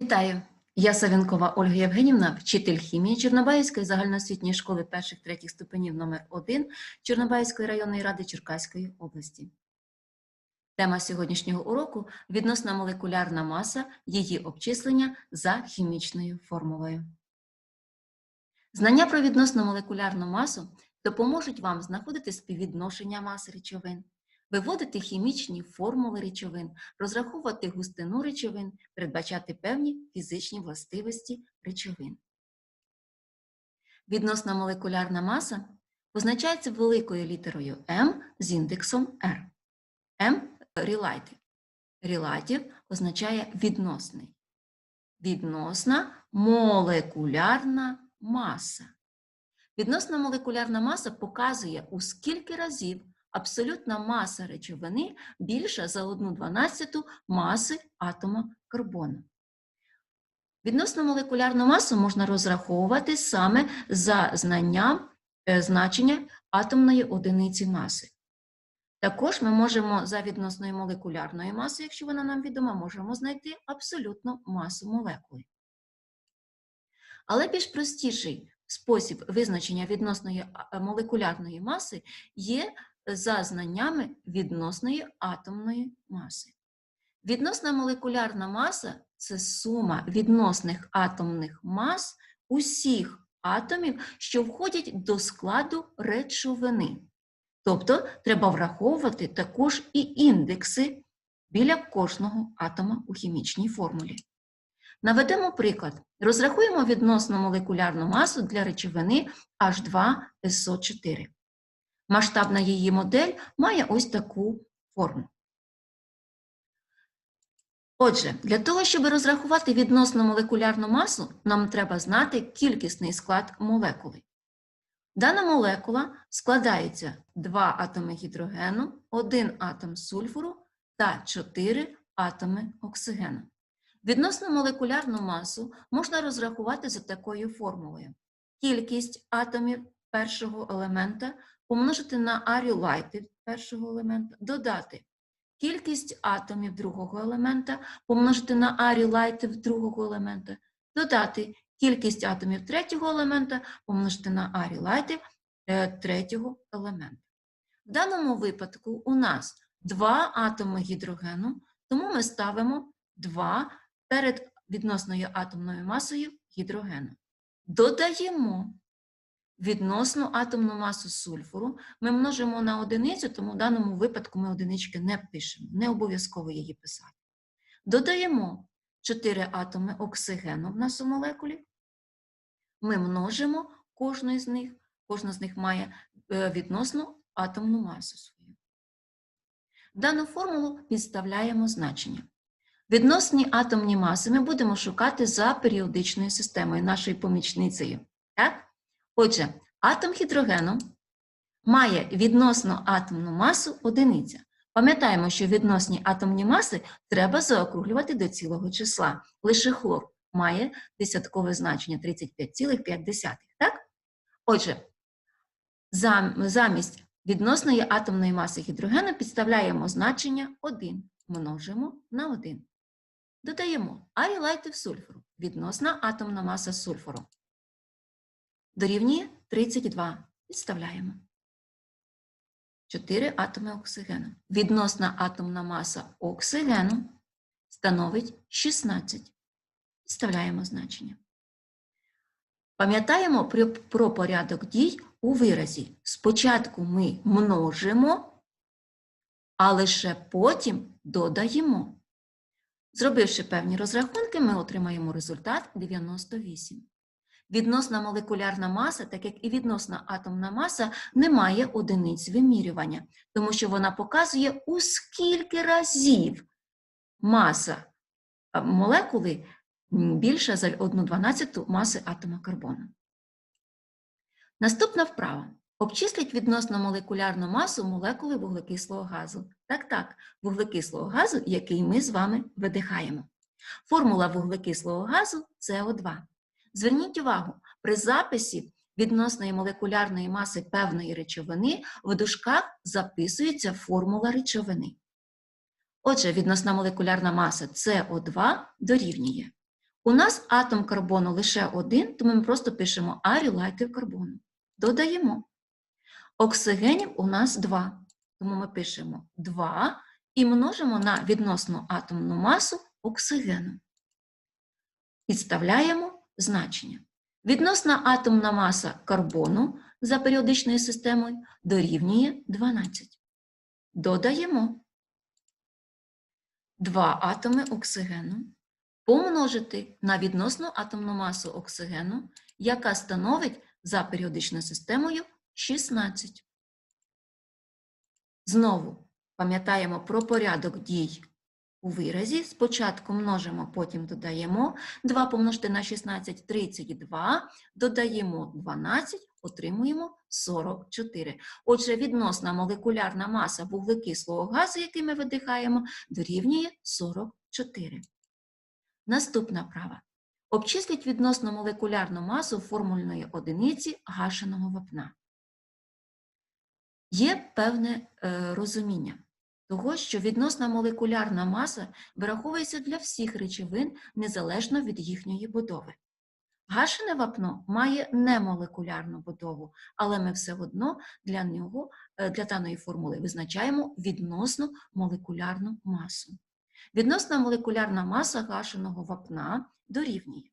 Вітаю! Я Савенкова Ольга Євгенівна, вчитель хімії Чорнобаївської загальноосвітньої школи перших третіх ступенів номер 1 Чорнобаївської районної ради Черкаської області. Тема сьогоднішнього уроку відносна молекулярна маса, її обчислення за хімічною формулою. Знання про відносну молекулярну масу допоможуть вам знаходити співвідношення мас речовин, виводити хімічні формули речовин, розраховувати густину речовин, передбачати певні фізичні властивості речовин. Відносна молекулярна маса позначається великою літерою М з індексом R. М relative. Relative означає відносний. Відносна молекулярна маса. Відносна молекулярна маса показує, у скільки разів абсолютна маса речовини більша за 1,12 маси атома карбону. Відносно молекулярну масу можна розраховувати саме за знанням е, значення атомної одиниці маси. Також ми можемо за відносною молекулярною масою, якщо вона нам відома, можемо знайти абсолютну масу молекули. Але більш простіший спосіб визначення відносної молекулярної маси є за знаннями відносної атомної маси. Відносна молекулярна маса це сума відносних атомних мас усіх атомів, що входять до складу речовини. Тобто треба враховувати також і індекси біля кожного атома у хімічній формулі. Наведемо приклад. Розрахуємо відносно молекулярну масу для речовини H2SO4. Масштабна її модель має ось таку форму. Отже, для того, щоб розрахувати відносно молекулярну масу, нам треба знати кількісний склад молекули. Дана молекула складається 2 атоми гідрогену, 1 атом сульфуру та 4 атоми оксигену. Відносно молекулярну масу можна розрахувати за такою формулою. Кількість атомів першого елемента помножити на арілайти першого елемента, додати кількість атомів другого елемента, помножити на арілайти другого елемента, додати кількість атомів третього елемента, помножити на арілайти третього елемента. В даному випадку у нас два атоми гідрогену, тому ми ставимо 2 перед відносною атомною масою гідрогену. Додаємо відносну атомну масу сульфуру, ми множимо на одиницю, тому в даному випадку ми одинички не пишемо, не обов'язково її писати. Додаємо 4 атоми оксигену в нас у молекулі. Ми множимо кожну з них, кожна з них має відносну атомну масу свою. Дану формулу підставляємо значення. Відносні атомні маси ми будемо шукати за періодичною системою, нашою помічницею. Отже, атом гідрогену має відносну атомну масу одиниця. Пам'ятаємо, що відносні атомні маси треба заокруглювати до цілого числа. Лише хлор має десяткове значення 35,5. Так? Отже, замість відносної атомної маси гідрогену підставляємо значення 1, множимо на 1. Додаємо арілайтив сульфуру, відносна атомна маса сульфуру. Дорівнює 32. Підставляємо. 4 атоми оксигену. Відносна атомна маса оксигену становить 16. Підставляємо значення. Пам'ятаємо про порядок дій у виразі. Спочатку ми множимо, а лише потім додаємо. Зробивши певні розрахунки, ми отримаємо результат 98. Відносна молекулярна маса, так як і відносна атомна маса, не має одиниць вимірювання, тому що вона показує, у скільки разів маса молекули більша за 1,12 маси атома карбону. Наступна вправа. Обчисліть відносно молекулярну масу молекули вуглекислого газу. Так, так, вуглекислого газу, який ми з вами видихаємо. Формула вуглекислого газу СО2. Зверніть увагу, при записі відносної молекулярної маси певної речовини в дужках записується формула речовини. Отже, відносна молекулярна маса СО2 дорівнює У нас атом карбону лише один, тому ми просто пишемо арілайтів карбону. Додаємо. Оксигенів у нас два, тому ми пишемо 2 і множимо на відносну атомну масу оксигену. Підставляємо значення. Відносна атомна маса карбону за періодичною системою дорівнює 12. Додаємо 2 атоми оксигену помножити на відносну атомну масу оксигену, яка становить за періодичною системою 16. Знову пам'ятаємо про порядок дій у виразі. Спочатку множимо, потім додаємо 2 помножити на 16 – 32, додаємо 12, отримуємо 44. Отже, відносна молекулярна маса вуглекислого газу, який ми видихаємо, дорівнює 44. Наступна права. Обчисліть відносно молекулярну масу формульної одиниці гашеного вапна. Є певне е, розуміння того, що відносна молекулярна маса вираховується для всіх речовин незалежно від їхньої будови. Гашене вапно має немолекулярну будову, але ми все одно для нього, е, для даної формули визначаємо відносну молекулярну масу. Відносна молекулярна маса гашеного вапна дорівнює.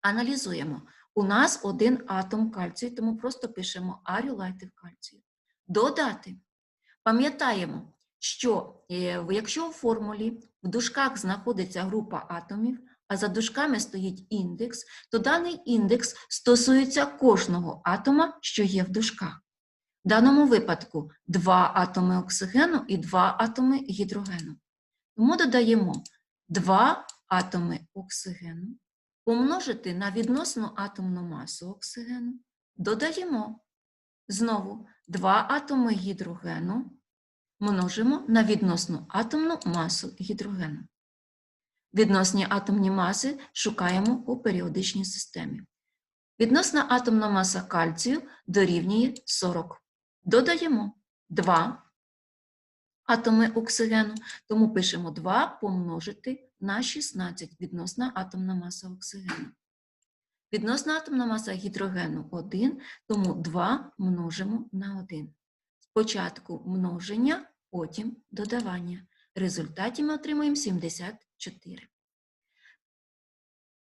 Аналізуємо. У нас один атом кальцію, тому просто пишемо аріолайтив кальцію. Додати. Пам'ятаємо, що е, якщо у формулі в дужках знаходиться група атомів, а за дужками стоїть індекс, то даний індекс стосується кожного атома, що є в дужках. В даному випадку два атоми оксигену і два атоми гідрогену. Тому додаємо 2 атоми оксигену, помножити на відносну атомну масу оксигену, додаємо знову 2 атоми гідрогену, множимо на відносну атомну масу гідрогену. Відносні атомні маси шукаємо у періодичній системі. Відносна атомна маса кальцію дорівнює 40. Додаємо 2 атоми оксигену, тому пишемо 2 помножити на 16 відносна атомна маса оксигену. Відносна атомна маса гідрогену 1, тому 2 множимо на 1. Спочатку множення, потім додавання. В результаті ми отримуємо 74.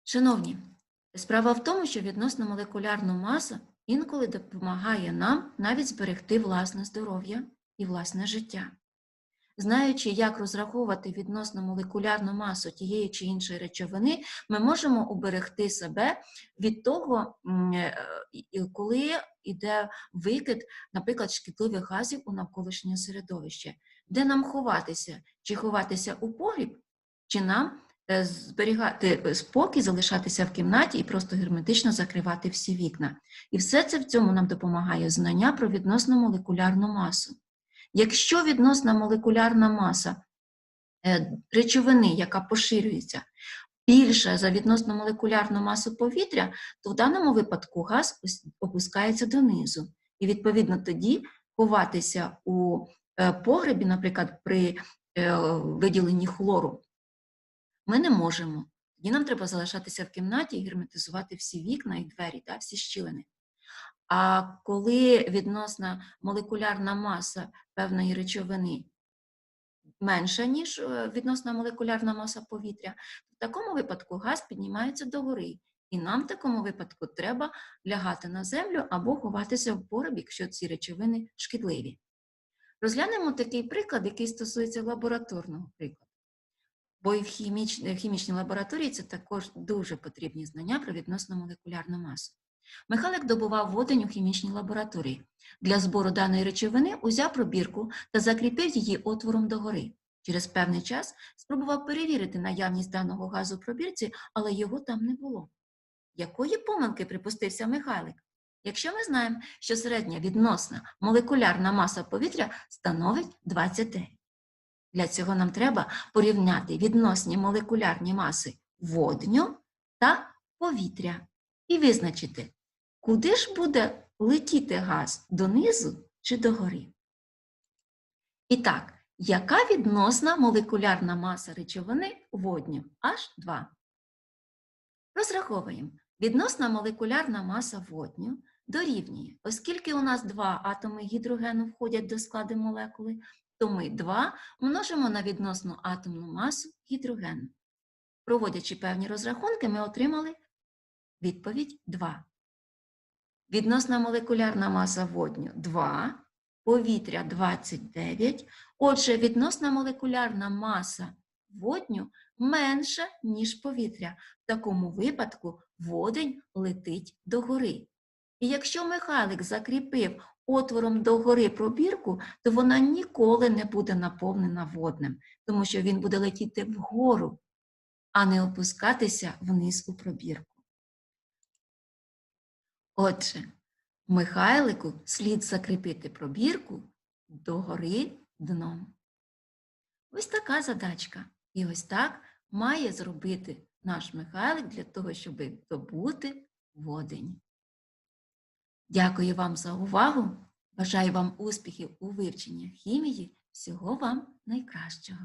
Шановні, справа в тому, що відносна молекулярна маса інколи допомагає нам навіть зберегти власне здоров'я і власне життя. Знаючи, як розраховувати відносно молекулярну масу тієї чи іншої речовини, ми можемо уберегти себе від того, коли йде викид, наприклад, шкідливих газів у навколишнє середовище, де нам ховатися, чи ховатися у погріб, чи нам е, зберігати спокій, залишатися в кімнаті і просто герметично закривати всі вікна. І все це в цьому нам допомагає знання про відносно молекулярну масу. Якщо відносна молекулярна маса е, речовини, яка поширюється, більша за відносно молекулярну масу повітря, то в даному випадку газ опускається донизу. І, відповідно, тоді ховатися у е, погребі, наприклад, при е, виділенні хлору, ми не можемо. Тоді нам треба залишатися в кімнаті і герметизувати всі вікна і двері, всі щілини. А коли відносна молекулярна маса певної речовини менша, ніж е, відносна молекулярна маса повітря, в такому випадку газ піднімається догори. І нам в такому випадку треба лягати на землю або ховатися в пороб, якщо ці речовини шкідливі. Розглянемо такий приклад, який стосується лабораторного прикладу. Бо і в хімічній лабораторії це також дуже потрібні знання про відносно молекулярну масу. Михайлик добував водень у хімічній лабораторії. Для збору даної речовини узяв пробірку та закріпив її отвором догори. Через певний час спробував перевірити наявність даного газу в пробірці, але його там не було. Якої помилки припустився Михайлик? Якщо ми знаємо, що середня відносна молекулярна маса повітря становить 29. Для цього нам треба порівняти відносні молекулярні маси водню та повітря і визначити, куди ж буде летіти газ донизу чи догори. І так, яка відносна молекулярна маса речовини водню? H2. Розраховуємо. Відносна молекулярна маса водню дорівнює, оскільки у нас два атоми гідрогену входять до складу молекули, то ми 2 множимо на відносну атомну масу гідрогену. Проводячи певні розрахунки, ми отримали відповідь 2. Відносна молекулярна маса водню 2, повітря 29. Отже, відносна молекулярна маса водню менша, ніж повітря. В такому випадку водень летить догори. І якщо Михайлик закріпив отвором догори пробірку, то вона ніколи не буде наповнена водним, тому що він буде летіти вгору, а не опускатися вниз у пробірку. Отже, Михайлику слід закріпити пробірку догори дном. Ось така задачка. І ось так має зробити наш Михайлик для того, щоб добути водень. Дякую вам за увагу. Бажаю вам успіхів у вивченні хімії. Всього вам найкращого.